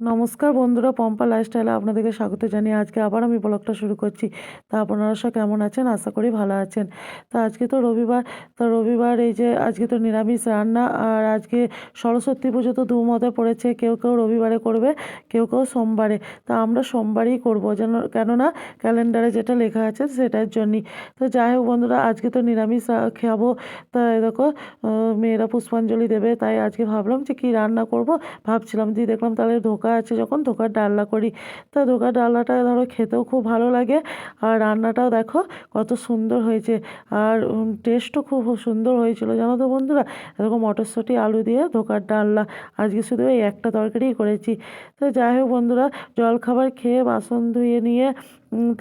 নমস্কার বন্ধুরা, পম্পা লাইফস্টাইলে আপনাদেরকে স্বাগত জানিয়ে আজকে আবার আমি ব্লগটা শুরু করছি। তা আপনারা সব কেমন আছেন? আশা করি ভালো আছেন। তা আজকে তো রবিবার তো রবিবার এই যে আজকে তো নিরামিষ রান্না, আর আজকে সরস্বতী পুজো তো দুমতে পড়েছে, কেউ কেউ রবিবারে করবে, কেউ কেউ সোমবারে। তা আমরা সোমবারই করব, যেন, কেননা ক্যালেন্ডারে যেটা লেখা আছে সেটার জন্যই। তো যাই হোক বন্ধুরা, আজকে তো নিরামিষ খাব। তা দেখো মেয়েরা পুষ্পাঞ্জলি দেবে, তাই আজকে ভাবলাম যে কী রান্না করব, ভাবছিলাম দিয়ে দেখলাম তাহলে ধোকা আছে, যখন ধোকার ডালনা করি, তা ধোকার ডালনাটা ধরো খেতেও খুব ভালো লাগে। আর রান্নাটাও দেখো কত সুন্দর হয়েছে। আর টেস্টও খুব সুন্দর হয়েছিল, জানো তো বন্ধুরা? এরকম মটরশুঁটি, আলু দিয়ে ধোকার ডালনা। আজকে শুধু এই একটা তরকারিই করেছি। তো যাই হোক বন্ধুরা, জলখাবার খেয়ে বাসন ধুয়ে নিয়ে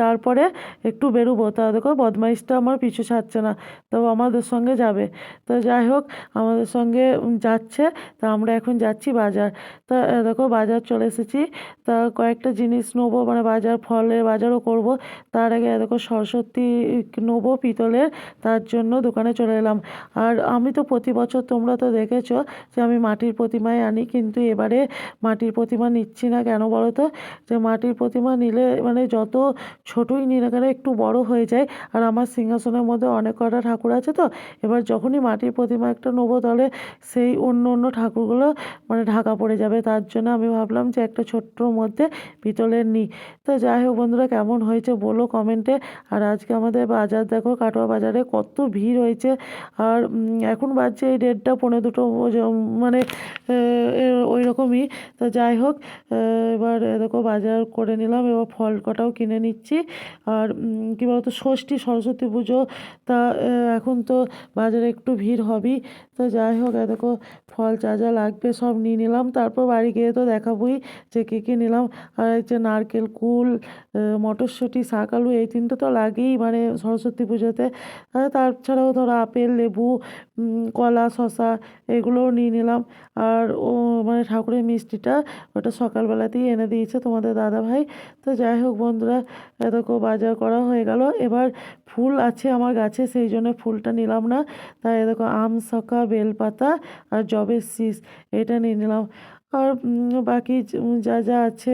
তারপরে একটু বেরোবো। তা দেখো, বদমাইশটা আমার পিছু ছাড়ছে না, তো আমাদের সঙ্গে যাবে। তো যাই হোক, আমাদের সঙ্গে যাচ্ছে, তা আমরা এখন যাচ্ছি বাজার। তা দেখো, বাজার চলে এসেছি। তা কয়েকটা জিনিস নেব মানে বাজার ফলের বাজারও করব। তার আগে দেখো, সরস্বতী নেব পিতলের, তার জন্য দোকানে চলে এলাম। আর আমি তো প্রতি বছর তোমরা তো দেখেছ যে আমি মাটির প্রতিমায় আনি, কিন্তু এবারে মাটির প্রতিমা নিচ্ছি না। কেন বলো তো? যে মাটির প্রতিমা নিলে মানে যত ছোটোই নিই না কেন একটু বড় হয়ে যায়। আর আমার সিংহাসনের মধ্যে অনেক কটা ঠাকুর আছে তো। এবার যখনই মাটির প্রতিমা একটা নেব তাহলে সেই অন্য অন্য ঠাকুরগুলো মানে ঢাকা পড়ে যাবে। তার জন্য আমি ভাবলাম যে একটা ছোট্টর মধ্যে পিতলের নিই। তো যাই হোক বন্ধুরা, কেমন হয়েছে বলো কমেন্টে আর আজকে আমাদের বাজার দেখো, কাটোয়া বাজারে কত ভিড় হয়েছে। আর এখন বাজছে এই দেড়টা পনেরো দুটো মানে ওই রকমই। তো যাই হোক এবার দেখো বাজার করে নিলাম। এবার ফল কটাও কিনে নিচ্ছি। আর কী বলতো, ষষ্ঠী, সরস্বতী পুজো, তা এখন তো বাজারে একটু ভিড় হবেই। তো যাই হোক দেখো, ফল যা যা লাগবে সব নিয়ে নিলাম। তারপর বাড়ি গিয়ে তো দেখাবোই যে কী কী নিলাম। আর যে নারকেল কুল মটরশুঁটি, শাক আলু, এই তিনটে তো লাগেই মানে সরস্বতী পুজোতে। তাছাড়াও ধরো আপেল, লেবু কলা শশা এগুলোও নিয়ে নিলাম। আর ও মানে ঠাকুরের মিষ্টিটা ওটা সকালবেলাতেই এনে দিয়েছে তোমাদের দাদা ভাই তো যাই হোক বন্ধুরা এতকো বাজার করা হয়ে গেল। এবার ফুল আছে আমার গাছে, সেই জন্য ফুলটা নিলাম না। তাই দেখো আম শকা বেলপাতা আর জবের শীষ, এটা নিয়ে নিলাম। আর বাকি যা যা আছে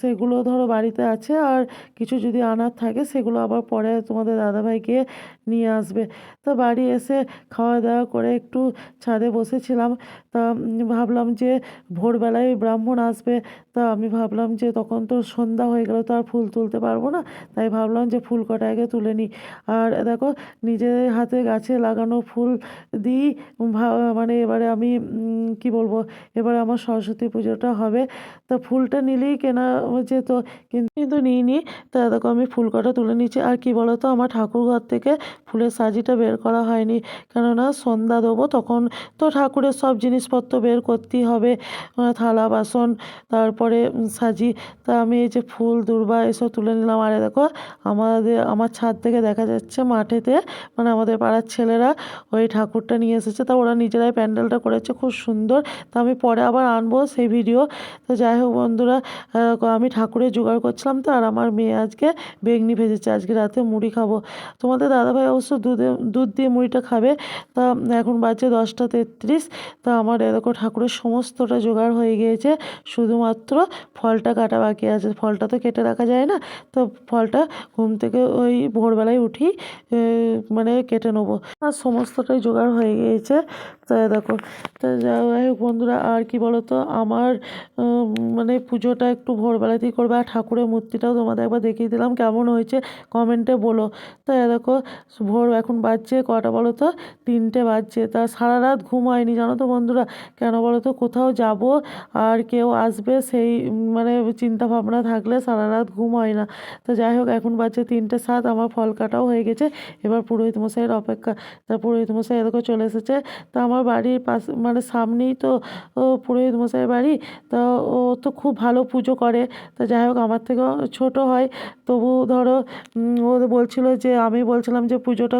সেগুলো ধরো বাড়িতে আছে। আর কিছু যদি আনার থাকে, সেগুলো আবার পরে তোমাদের দাদাভাই গিয়ে নিয়ে আসবে। তো বাড়ি এসে খাওয়া দাওয়া করে একটু ছাদে বসেছিলাম। তা ভাবলাম যে ভোরবেলায় ব্রাহ্মণ আসবে। তা আমি ভাবলাম যে তখন তো সন্ধ্যা হয়ে গেল, তো আর ফুল তুলতে পারব না। তাই ভাবলাম যে ফুল কটা আগে তুলে নিই। আর দেখো, নিজের হাতে গাছে লাগানো ফুল দিই। মানে এবারে আমি কি বলব এবারে আমার সরস্বতী পুজোটা হবে। তা ফুলটা নিলেই কেনা যেত কিন্তু কিন্তু নিইনি তা দেখো আমি ফুল কটা তুলে নিচ্ছি আর কি বলো তো আমার ঠাকুর ঘর থেকে ফুলের সাজিটা বের করা হয়নি। কেননা সন্ধ্যা দেবো তখন তো ঠাকুরের সব জিনিসপত্র বের করতেই হবে। থালা, বাসন, তারপরে সাজি। তা আমি এই যে ফুল, দূর্বা এসব তুলে নিলাম। আরে দেখো, আমাদের, আমার ছাদ থেকে দেখা যাচ্ছে মাঠেতে মানে আমাদের পাড়ার ছেলেরা ওই ঠাকুরটা নিয়ে এসেছে। তা ওরা নিজেরাই প্যান্ডেলটা করেছে, খুব সুন্দর। তা আমি পরে আবার আনব সেই ভিডিও তো যাই হোক বন্ধুরা আমি ঠাকুরের জোগাড় করছিলাম তো, আর আমার মেয়ে আজকে বেগনি ভেজেছে। আজকে রাতে মুড়ি খাব। তোমাদের দাদাভাই অবশ্য দুধে, দুধ দিয়ে মুড়িটা খাবে। তা এখন বাজে দশটা তেত্রিশ। তা আমার এরকম ঠাকুরের সমস্তটা জোগাড় হয়ে গিয়েছে। শুধুমাত্র ফলটা কাটা বাকি আছে। ফলটা তো কেটে রাখা যায় না। তো ফলটা ঘুম থেকে ওই ভোরবেলায় উঠি মানে কেটে নেব। আর সমস্তটাই জোগাড় হয়ে গিয়েছে। তো দেখো, তো যাই হোক বন্ধুরা আর কি বলো তো আমার মানে পুজোটা একটু ভোরবেলাতেই করবে আর ঠাকুরের মূর্তিটাও তোমাদের একবার দেখিয়ে দিলাম। কেমন হয়েছে কমেন্টে বলো। তা দেখো, ভোর এখন বাজছে কটা বলো তো তিনটে বাজছে। তা সারা রাত ঘুম হয়নি জানো তো বন্ধুরা? কেন বলো তো কোথাও যাব আর কেউ আসবে সেই মানে চিন্তা ভাবনা থাকলে সারা রাত ঘুম হয় না। তো যাই হোক, এখন বাজছে তিনটে সাত, আমার ফল কাটাও হয়ে গেছে। এবার পুরোহিত মশাইয়ের অপেক্ষা। তা পুরোহিত মশাই এরকম চলে এসেছে। তা আমার বাড়ির পাশ মানে সামনেই তো পুরোহিত মশাইয়ের বাড়ি, তা ও তো খুব ভালো পুজো করে। তো যাই হোক, আমার থেকেও ছোট হয়। তবু ধরো ও বলছিল যে, আমি বলছিলাম যে, পুজোটা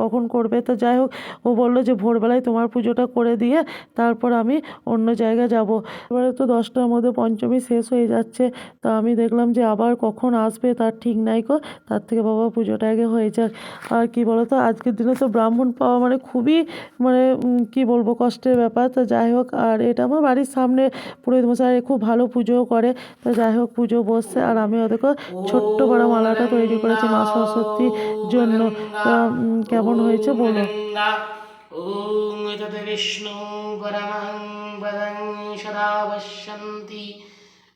কখন করবে? তো যাই হোক, ও বলল যে, ভোরবেলায় তোমার পুজোটা করে দিয়ে তারপর আমি অন্য জায়গায় যাব। এবারে তো দশটার মধ্যে পঞ্চমী শেষ হয়ে যাচ্ছে। তা আমি দেখলাম যে, আবার কখন আসবে তার ঠিক নাই কো। তার থেকে বাবা পুজোটা আগে হয়ে যাক। আর কি বলো তো আজকের দিনে তো ব্রাহ্মণ পাওয়া মানে খুবই মানে কি বলব, কষ্টের ব্যাপার। তো যাই হোক, আর এটা আমার বাড়ির সামনে পুরোহিত মশাই খুব ভালো পুজোও করে তো যাই হোক পুজো বসছে আর আমি ওদেরকে ছোট্ট বড় মালাটা তৈরি করেছি মা সরস্বতীর জন্য তো উম, কেমন হয়েছে বলো ॐ तत् विष्णु परमं पदं सदा पश्यन्ति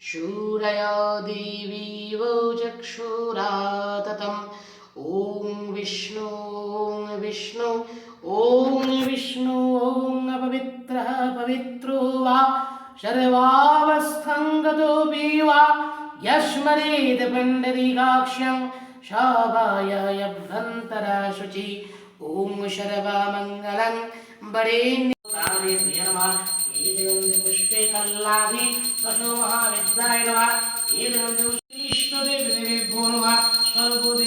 शूरया देवी वो चक्षुरा ततम् ॐ विष्णु ॐ विष्णु ॐ विष्णु ॐ पवित्रः पवित्रो वा शर्वावस्थङ्गतोऽपि वा यस्मरेद पण्डरीकाक्ष्यं शावायाय भ्रन्तरा शुचि ॐ शर्वामङ्गलं पुष्पे कल्लाभि दशो महाविद्याय नमः। एतदं विष्णुदेवदेवेभ्यो नमः। सर्वोदय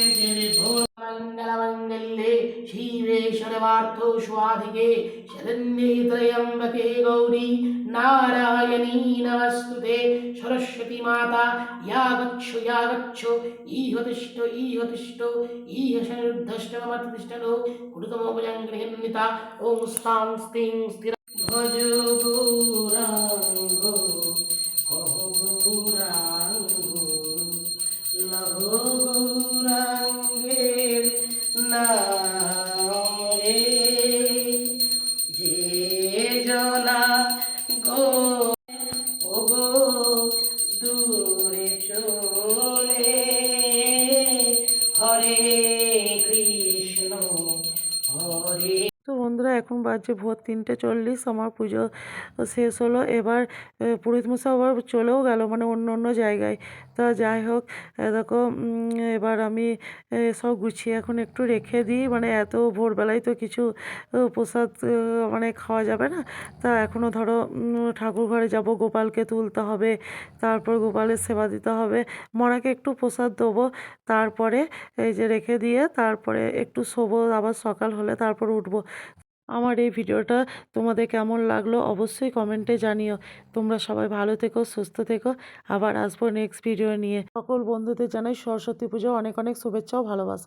शिवे सर्वार्थो स्वाधिके शरण्ये त्र्यम्बके गौरी नारायणी नमस्तुते सरस्वती माता या गच्छो या गच्छो इह तिष्ठ इह तिष्ठ इह शनिर्धष्टमतिष्ठनो कुरुतमोपजं गृहन्विता ॐ स्तां स्तिं स्थिर भज জনা বাজে ভোর তিনটে চল্লিশ, আমার পুজো শেষ হলো। এবার পুরোহিত মশাই আবার চলেও গেল মানে অন্য অন্য জায়গায়। তা যাই হোক দেখো এবার আমি সব গুছিয়ে এখন একটু রেখে দিই। মানে এত ভোরবেলায় তো কিছু প্রসাদ মানে খাওয়া যাবে না। তা এখনও ধরো ঠাকুর ঘরে যাব, গোপালকে তুলতে হবে, তারপর গোপালের সেবা দিতে হবে। মরাকে একটু প্রসাদ দেবো, তারপরে এই যে রেখে দিয়ে, তারপরে একটু শোবো, আবার সকাল হলে তারপর উঠবো। আমার এই ভিডিওটা তোমাদের কেমন লাগল অবশ্যই কমেন্টে জানিও। তোমরা সবাই ভালো থেকো, সুস্থ থেকো। আবার আসব নেক্সট ভিডিও নিয়ে। সকল বন্ধুদের জানাই সরস্বতী পুজো অনেক অনেক শুভেচ্ছা ও ভালোবাসা।